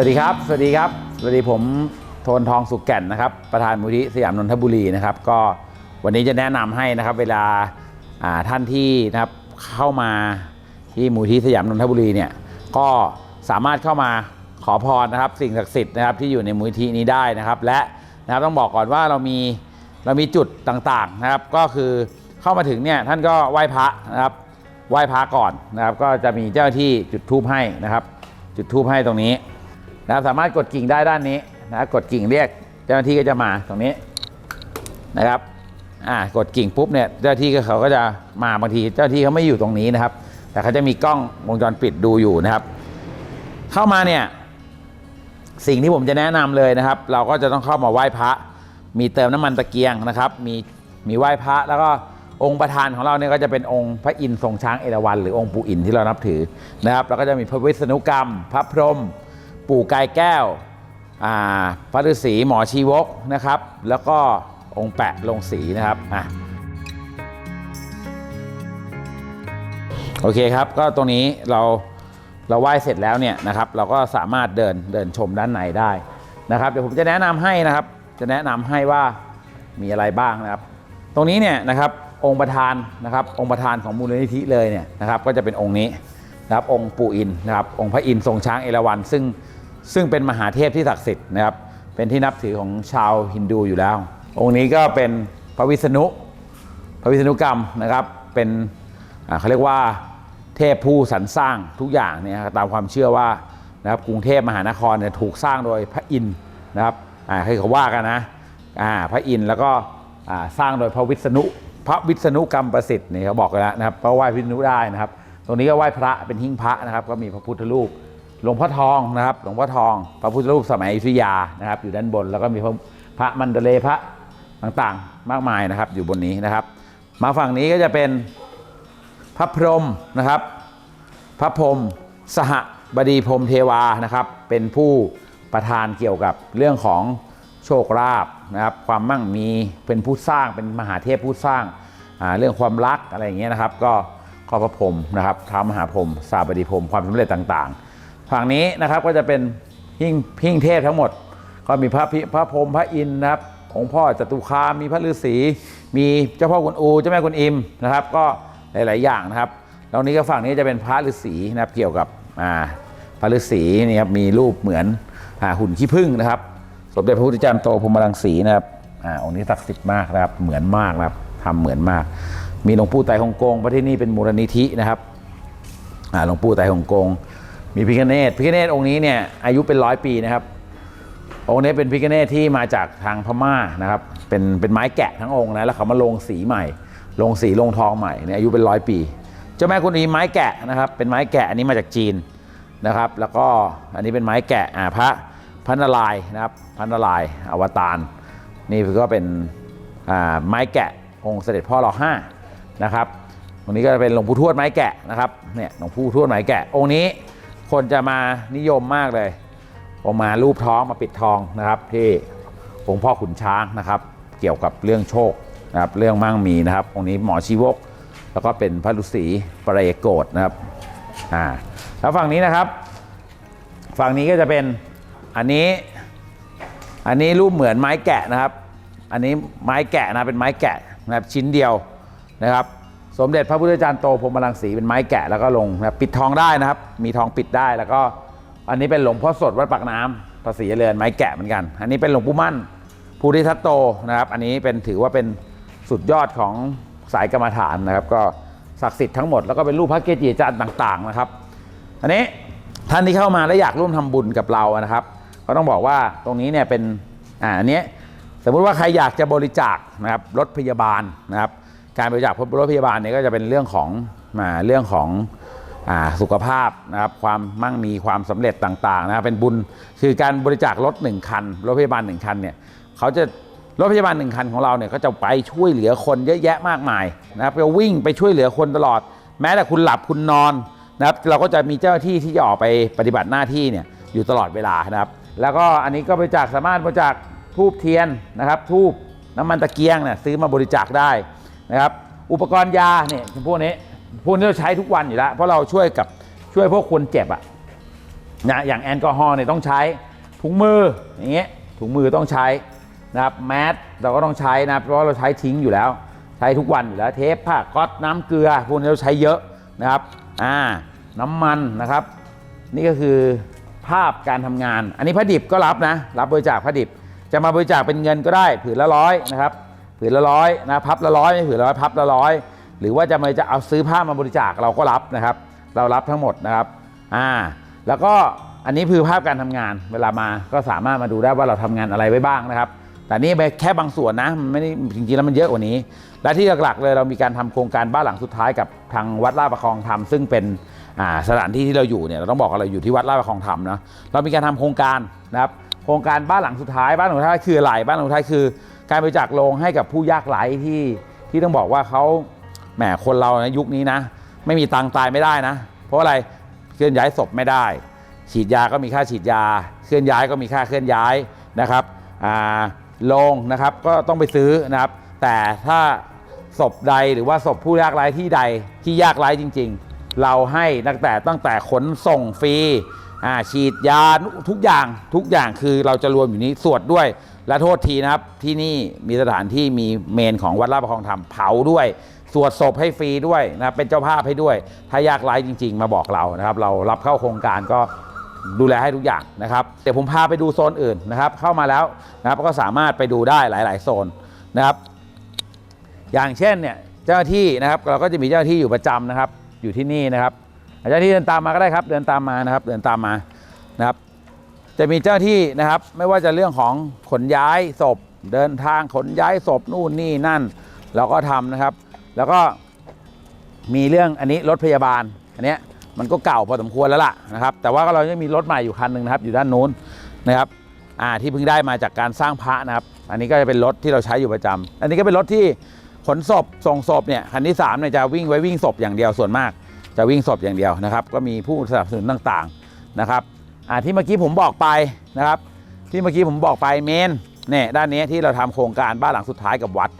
สวัสดีครับ สวัสดีครับ สวัสดีผมโทนทองสุกแก่นนะครับ ประธานมูลที่สยามนนทบุรีนะครับ ก็วันนี้จะแนะนำให้นะครับ เวลาาท่านที่นะครับเข้ามาที่มูลที่สยามนนทบุรีเนี่ยก็สามารถเข้ามาขอพรนะครับ สิ่งศักดิ์สิทธิ์นะครับที่อยู่ในมูลที่นี้ได้นะครับ และนะครับต้องบอกก่อนว่าเรามีเรามีจุดต่างๆนะครับ ก็คือเข้ามาถึงเนี่ยท่านก็ไหว้พระนะครับไหว้พระก่อนนะครับ ก็จะมีเจ้าที่จุดธูปให้นะครับ จุดธูปให้ตรงนี้ นะครับสามารถกดกิ่งได้ด้านนี้นะครับกดกิ่งเรียกเจ้าหน้าที่ก็จะมาตรงนี้นะครับอ่ากดกิ่งปุ๊บเนี่ยเจ้าที่เขาก็จะมาบางทีเจ้าหน้าที่เขาไม่อยู่ตรงนี้นะครับ แต่เขาจะมีกล้องวงจรปิดดูอยู่นะครับ เข้ามาเนี่ยสิ่งที่ผมจะแนะนำเลยนะครับ เราก็จะต้องเข้ามาไหว้พระ มีเติมน้ำมันตะเกียงนะครับ มีมีไหว้พระแล้วก็องค์ประธานของเราเนี่ยก็จะเป็นองค์พระอินทร์ทรงช้างเอราวัณหรือองค์ปู่อินทร์ที่เรานับถือนะครับแล้วก็จะมีพระวิษณุกรรม พระพรหม ปู่กายแก้วพระฤาษีหมอชีวกนะครับ แล้วก็องค์แปะลงสีนะครับอะโอเคครับ ก็ตรงนี้เราเราไหว้เสร็จแล้วเนี่ยนะครับ เราก็สามารถเดินเดินชมด้านในได้นะครับ เดี๋ยวผมจะแนะนำให้นะครับ จะแนะนำให้ว่ามีอะไรบ้างนะครับ ตรงนี้เนี่ยนะครับองค์ประธานนะครับ องค์ประธานของมูลนิธิเลยเนี่ยนะครับ ก็จะเป็นองค์นี้นะครับ องค์ปู่อินนะครับ องค์พระอินทรงช้างเอราวัณซึ่ง ซึ่งเป็นมหาเทพที่ศักดิ์สิทธิ์นะครับ เป็นที่นับถือของชาวฮินดูอยู่แล้ว องค์นี้ก็เป็นพระวิษณุ พระวิษณุกรรมนะครับ เป็นเขาเรียกว่าเทพผู้สรรสร้างทุกอย่างเนี่ยตามความเชื่อว่านะครับกรุงเทพมหานครเนี่ยถูกสร้างโดยพระอินทร์นะครับอ่าให้เขาว่ากันนะอ่าพระอินทร์แล้วก็อ่าสร้างโดยพระวิษณุ พระวิษณุกรรมประสิทธิ์นี่เขาบอกกันแล้วนะครับเพราะไหว้วิษณุได้นะครับ ตรงนี้ก็ไหว้พระเป็นหิ้งพระนะครับ ก็มีพระพุทธรูป หลวงพ่อทองนะครับ หลวงพ่อทอง พระพุทธรูปสมัยอยุธยานะครับ อยู่ด้านบนแล้วก็มีพระพระมันเดเลพระต่างๆ มากมายนะครับ อยู่บนนี้นะครับ มาฝั่งนี้ก็จะเป็นพระพรหมนะครับ พระพรหมสหบดีพรหมเทวานะครับ เป็นผู้ประทานเกี่ยวกับเรื่องของโชคลาภนะครับ ความมั่งมีเป็นผู้สร้างเป็นมหาเทพผู้สร้างาเรื่องความรักอะไรอย่างเงี้ยนะครับ ก็ก็พระพรหมนะครับท้ามหาพรหมสาบดีพรหมความสำเร็จต่างๆ ฝั่งนี้นะครับก็จะเป็นหิ้งหิ้งเทพทั้งหมด ก็มีพระพิพระพรหมพระอินทร์นะครับองค์พ่อจตุคามมีพระฤาษี มีเจ้าพ่อกุนอูเจ้าแม่กุนอิมนะครับ ก็หลาย ๆ อย่างนะครับตรงนี้ก็ฝั่งนี้จะเป็นพระฤาษีนะครับเกี่ยวกับพระฤาษีนี่ครับมีรูปเหมือนอหุ่นขี้ผึ้งนะครับสมเด็จพระพุทธเจ้าโตพรมรังสีนะครับอองค์นี้ศักดิ์สิทธิ์มากนะครับเหมือนมากนะครับทำเหมือนมาก มีหลวงปู่ไตรฮงกงประเทศนี้เป็นมูลนิธินะครับหลวงปู่ไตรฮงกง มีพิคเนตพิคเนตองค์นี้เนี่ยอายุเป็นร้อยปีนะครับ องค์นี้เป็นพิคเนตที่มาจากทางพม่านะครับเป็นเป็นไม้แกะทั้งองค์นะแล้วเขามาลงสีใหม่ ลงสีลงทองใหม่เนี่ยอายุเป็นร้อยปี เจ้าแม่กุนอีไม้แกะนะครับ เป็นไม้แกะอันนี้มาจากจีนนะครับ แล้วก็อันนี้เป็นไม้แกะอ่าพระพระนารายนะครับพระนารายอวตารนี่ก็เป็นอ่าไม้แกะองค์เสด็จพ่อรอห้านะครับตรงนี้ก็จะเป็นหลวงปู่ทวดไม้แกะนะครับเนี่ยหลวงปู่ทวดไม้แกะองค์นี้ คนจะมานิยมมากเลยออกมารูปท้องมาปิดทองนะครับ ที่องค์พ่อขุนช้างนะครับ เกี่ยวกับเรื่องโชคนะครับเรื่องมั่งมีนะครับองค์นี้หมอชีวก แล้วก็เป็นพระฤาษีปรเยโกฏนะครับอ่าแล้วฝั่งนี้นะครับ ฝั่งนี้ก็จะเป็นอันนี้อันนี้รูปเหมือนไม้แกะนะครับ อันนี้ไม้แกะนะเป็นไม้แกะนะครับชิ้นเดียวนะครับ สมเด็จพระพุทธจารย์โตพรหมรังสีเป็นไม้แกะแล้วก็ลงนะปิดทองได้นะครับ มีทองปิดได้แล้วก็ อันนี้เป็นหลวงพ่อสดวัดปากน้ำภาษีเจริญไม้แกะเหมือนกัน อันนี้เป็นหลวงปู่มั่นภูริทัตโตนะครับ อันนี้เป็นถือว่าเป็นสุดยอดของสายกรรมฐานนะครับ ก็ศักดิ์สิทธิ์ทั้งหมดแล้วก็เป็นรูปพระเกจิอาจารย์ต่าง ๆ นะครับ อันนี้ท่านที่เข้ามาแล้วอยากร่วมทำบุญกับเรานะครับ ก็ต้องบอกว่าตรงนี้เนี่ยเป็นอ่าอันนี้สมมุติว่าใครอยากจะบริจาคนะครับรถพยาบาลนะครับ การบริจาครถพยาบาลเนี่ยก็จะเป็นเรื่องของอ่าเรื่องของอสุขภาพนะครับความมั่งมีความสำเร็จต่างๆนะครับเป็นบุญคือการบริจาครถหนึ่งคันรถพยาบาลหนึ่งคันเนี่ยเขาจะรถพยาบาลหนึ่งคันของเราเนี่ยก็จะไปช่วยเหลือคนเยอะแยะมากมายนะครับจะวิ่งไปช่วยเหลือคนตลอด แม้แต่คุณหลับคุณนอนนะครับเราก็จะมีเจ้าหน้าที่ที่จะออกไปปฏิบัติหน้าที่เนี่ยอยู่ตลอดเวลานะครับ แล้วก็อันนี้ก็บริจาคสามารถบริจาคทูบเทียนนะครับทูบน้ำมันตะเกียงเนี่ยซื้อมาบริจาคได้ นะครับอุปกรณ์ยาเนี่ยพวกนี้พวกนี้เราใช้ทุกวันอยู่แล้ว เพราะเราช่วยกับช่วยพวกคนเจ็บอะนะอย่างแอลกอฮอล์เนี่ยต้องใช้ถุงมืออย่างเงี้ยถุงมือต้องใช้นะครับแมสเราก็ต้องใช้นะเพราะเราใช้ทิ้งอยู่แล้ว ใช้ทุกวันอยู่แล้วเทปผ้าก๊อตน้ำเกลือพวกนี้เราใช้เยอะนะครับอ่าน้ำมันนะครับ นี่ก็คือภาพการทำงาน อันนี้ผ้าดิบก็รับนะ รับบริจาคผ้าดิบ จะมาบริจาคเป็นเงินก็ได้ ผืนละร้อยนะครับ ผืนละร้อยนะพับละร้อยไม่ผืนละร้อยพับละร้อยหรือว่าจะมาจะเอาซื้อผ้ามาบริจาคเราก็รับนะครับ เรารับทั้งหมดนะครับอ่าแล้วก็อันนี้คือภาพการทำงานเวลามาก็สามารถมาดูได้ว่าเราทำงานอะไรไว้บ้างนะครับ แต่นี่ไปแค่บางส่วนนะไม่ได้จริงๆแล้วมันเยอะกว่านี้ และที่หลักๆเลยเรามีการทำโครงการบ้านหลังสุดท้ายกับทางวัดลาประคองธรรมซึ่งเป็นสถานที่ที่เราอยู่เนี่ยเราต้องบอกว่าเราอยู่ที่วัดลาประคองธรรมนะเรามีการทำโครงการนะครับโครงการบ้านหลังสุดท้ายบ้านหลังสุดท้ายคืออะไรบ้านหลังสุดท้ายคือ การบริจาคโรงให้กับผู้ยากไร้ที่ที่ต้องบอกว่าเขาแหมคนเราในยุคนี้นะ ไม่มีตังค์ตายไม่ได้นะ เพราะอะไรเคลื่อนย้ายศพไม่ได้ ฉีดยาก็มีค่าฉีดยา เคลื่อนย้ายก็มีค่าเคลื่อนย้ายนะครับโรงนะครับก็ต้องไปซื้อนะครับ แต่ถ้าศพใดหรือว่าศพผู้ยากไร้ที่ใดที่ยากไร้จริง ๆ เราให้ตั้งแต่ตั้งแต่ขนส่งฟรีฉีดยาทุกอย่างทุกอย่างคือเราจะรวมอยู่นี้สวดด้วย และโทษทีนะครับที่นี่มีสถานที่มีเมนของวัดลาดประคองธรรมเผาด้วย สวดศพให้ฟรีด้วยนะครับเป็นเจ้าภาพให้ด้วย ถ้ายากไร้จริง ๆ มาบอกเรานะครับ เรารับเข้าโครงการก็ดูแลให้ทุกอย่างนะครับ เดี๋ยวผมพาไปดูโซนอื่นนะครับ เข้ามาแล้วนะครับก็สามารถไปดูได้หลาย ๆ โซนนะครับ อย่างเช่นเนี่ยเจ้าหน้าที่นะครับเราก็จะมีเจ้าหน้าที่อยู่ประจำนะครับ อยู่ที่นี่นะครับเจ้าหน้าที่เดินตามมาก็ได้ครับ เดินตามมานะครับ เดินตามมานะครับ จะมีเจ้าที่นะครับ ไม่ว่าจะเรื่องของขนย้ายศพ เดินทางขนย้ายศพนู่นนี่นั่น เราก็ทำนะครับ แล้วก็มีเรื่องอันนี้รถพยาบาลอันเนี้ยมันก็เก่าพอสมควรแล้วล่ะนะครับ แต่ว่าเรายังมีรถใหม่อยู่คันหนึ่งนะครับอยู่ด้านนู้นนะครับอ่าที่เพิ่งได้มาจากการสร้างพระนะครับ อันนี้ก็จะเป็นรถที่เราใช้อยู่ประจำอันนี้ก็เป็นรถที่ขนศพส่งศพเนี่ยคันที่3เนี่ยจะวิ่งไว้วิ่งศพอย่างเดียวส่วนมาก จะวิ่งศพอย่างเดียวนะครับ ก็มีผู้สนับสนุนต่างๆนะครับ อ่าที่เมื่อกี้ผมบอกไปนะครับ ที่เมื่อกี้ผมบอกไปเมนเนี่ยด้านนี้ที่เราทำโครงการบ้านหลังสุดท้ายกับวัด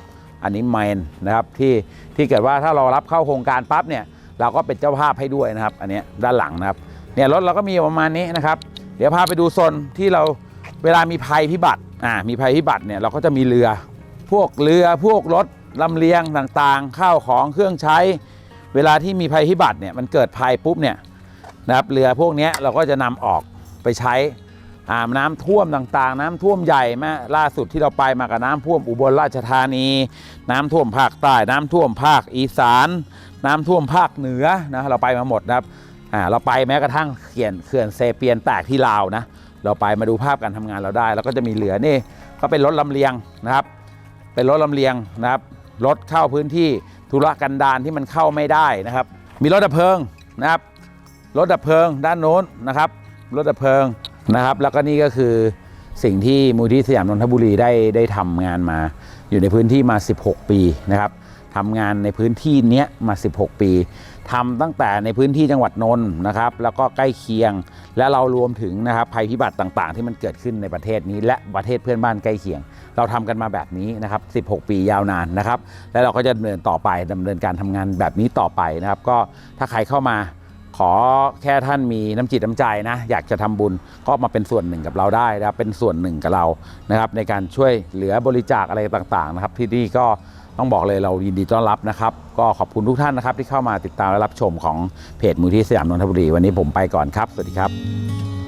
อันนี้เมนนะครับที่ที่เกิดว่าถ้าเรารับเข้าโครงการปั๊บเนี่ยเราก็เป็นเจ้าภาพให้ด้วยนะครับ อันนี้ด้านหลังนะครับเนี่ยรถเราก็มีประมาณนี้นะครับ เดี๋ยวพาไปดูโซนที่เราเวลามีภัยพิบัติอ่ามีภัยพิบัติเนี่ยเราก็จะมีเรือ พวกเรือพวกรถลำเลียงต่างๆ ข้าวของเครื่องใช้ เวลาที่มีภัยพิบัติเนี่ยมันเกิดภัยปุ๊บเนี่ยนะครับเรือพวกนี้เราก็จะนำออก ไปใช้อ่าน้ำท่วมต่างๆ น้ำท่วมใหญ่แม่ล่าสุดที่เราไปมากับน้ำท่วมอุบลราชธานี น้ำท่วมภาคใต้น้ำท่วมภาคอีสาน น้ำท่วมภาคเหนือนะเราไปมาหมดนะครับอ่าเราไปแม้กระทั่งเขื่อนเขื่อนเซเปียนแตกที่ลาวนะเราไปมาดูภาพการทำงานเราได้ แล้วก็จะมีเหลือนี่ก็เป็นรถลำเลียงนะครับ เป็นรถลำเลียงนะครับรถเข้าพื้นที่ธุรกันดารที่มันเข้าไม่ได้นะครับ มีรถดับเพลิงนะครับรถดับเพลิงด้านโน้นนะครับ รถดับเพลิงนะครับ แล้วก็นี่ก็คือสิ่งที่มูลที่สยามนนทบุรีได้ได้ทำงานมา อยู่ในพื้นที่มา 16 ปีนะครับทำงานในพื้นที่เนี้ยมา 16 ปีทำตั้งแต่ในพื้นที่จังหวัดนนท์นะครับ แล้วก็ใกล้เคียง และเรารวมถึงนะครับภัยพิบัติต่างๆ ที่มันเกิดขึ้นในประเทศนี้ และประเทศเพื่อนบ้านใกล้เคียง เราทำกันมาแบบนี้นะครับ 16 ปียาวนานนะครับ และเราก็จะดำเนินต่อไปดำเนินการทำงานแบบนี้ต่อไปนะครับ ก็ถ้าใครเข้ามา อแค่ท่านมีน้ำจิตน้ำใจนะ อยากจะทำบุญก็มาเป็นส่วนหนึ่งกับเราได้นะครับเป็นส่วนหนึ่งกับเรานะครับ ในการช่วยเหลือบริจาคอะไรต่างๆนะครับ ที่นี่ก็ต้องบอกเลยเรายินดีต้อนรับนะครับ ก็ขอบคุณทุกท่านนะครับ ที่เข้ามาติดตามและรับชมของเพจมูลที่สยามนนทบุรีวันนี้ผมไปก่อนครับ สวัสดีครับ